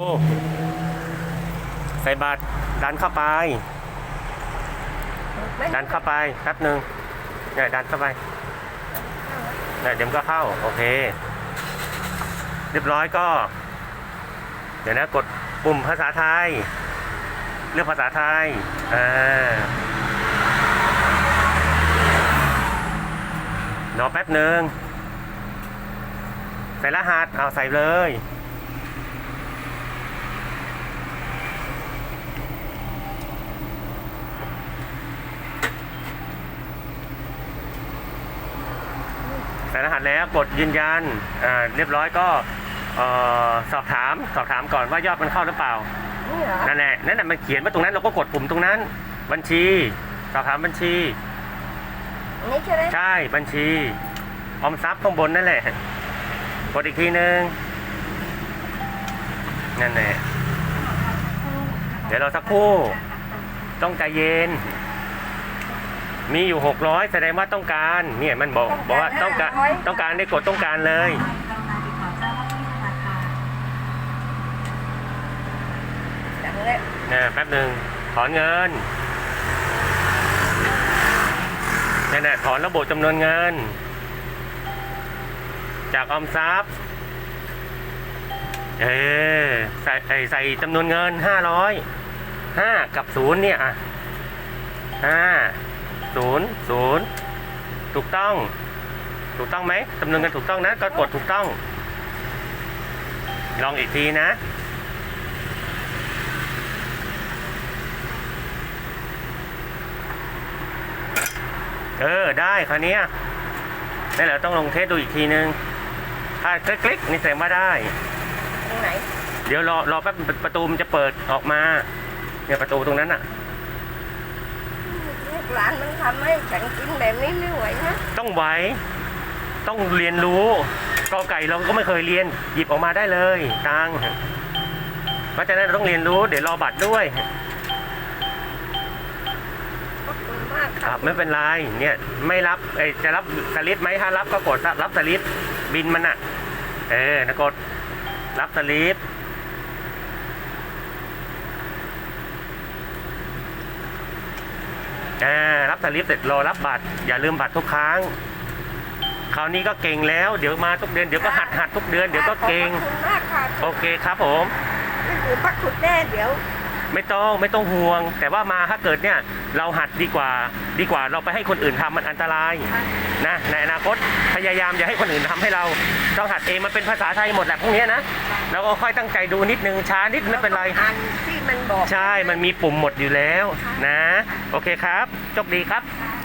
โอ้ใส่บาตรดันเข้าไป ดันเข้าไปแป๊บหนึ่งเนี่ยดันเข้าไปเนี่ยเดี๋ยวมันก็เข้า โอเค เรียบร้อยก็ เดี๋ยวนะกดปุ่มภาษาไทย เลือกภาษาไทยอ่ารอแป๊บหนึ่งใส่รหัสเอาใส่เลย ส่รหัสแล้วกดยืนยันอ่าเรียบร้อยก็เอ่อสอบถามสอบถามก่อนว่ายอดมันเข้าหรือเปล่านี่เหรอนั่นแหละนั่นแหละมันเขียนว่าตรงนั้นเราก็กดปุ่มตรงนั้น บัญชี สอบถามบัญชีอันนี้ใช่ไหมใช่บัญชีออมทรัพย์ข้างบนนั่นแหละกดอีกทีนึงนั่นแหละเดี๋ยวเราสักครู่ต้องใจเย็น มีอยู่หกร้อยแสดงว่าต้องการเนี่ยมันบอกบอกว่าต้องการต้องการได้กดต้องการเลยจังเลยนะแป๊บหนึ่งถอนเงินนี่นแหละถอนระบบจำนวนเงิน จากออมทรัพย์เออใส่ใส่ใส่จำนวนเงินห้าร้อยห้ากับศูนย์เนี่ยอะห้า ศูนย์ศูนย์ถูกต้อง ถูกต้องไหมจำนวนเงินถูกต้องนะ ก็กดถูกต้อง ลองอีกทีนะเออ ได้คราวเนี้ยนั่นแหละต้องลงเทสดูอีกทีนึง ถ้าคลิกๆนี่แสดงว่าได้ ตรงไหน เดี๋ยวรอรอแป๊บประตูมันจะเปิดออกมา เนี่ยประตูตรงนั้นอะลูก หลานมันทำให้ฉันกินแบบนี้ไม่ไหวนะต้องไหวต้องเรียนรู้กอไก่เราก็ไม่เคยเรียน หยิบออกมาได้เลยตังเพราะฉะนั้นเราต้องเรียนรู้เดี๋ยวรอบัตรด้วยขอบคุณมากคครัรับบไม่เป็นไรเนี่ยไม่รับเอ้ยจะรับสลิปไหมถ้ารับก็กดรับสลิปบินมันอะเออนะกดรับสลิป อ่า รับสลิปเสร็จรอรับบัตร อย่าลืมบัตรทุกครั้ง คราวนี้ก็เก่งแล้ว เดี๋ยวมาทุกเดือนเดี๋ยวก็หัดหัดทุกเดือนเดี๋ยวก็เก่ง ขอบคุณมากค่ะโอเคครับผมไม่ถือพระคุณแน่เดี๋ยว ไม่ต้องไม่ต้องห่วง แต่ว่ามาถ้าเกิดเนี่ยเราหัดดีกว่าดีกว่าเราไปให้คนอื่นทำมันอันตรายนะในอนาคตพยายามอย่าให้คนอื่นทำให้เราต้องหัดเองมันเป็นภาษาไทยหมดแหละพวกเนี้ยนะเราก็ค่อยตั้งใจดูนิดนึงช้านิดไม่เป็นไรอันที่มันบอกใช่มันมีปุ่มหมดอยู่แล้วนะ โอเคครับโชคดีครับค่ะ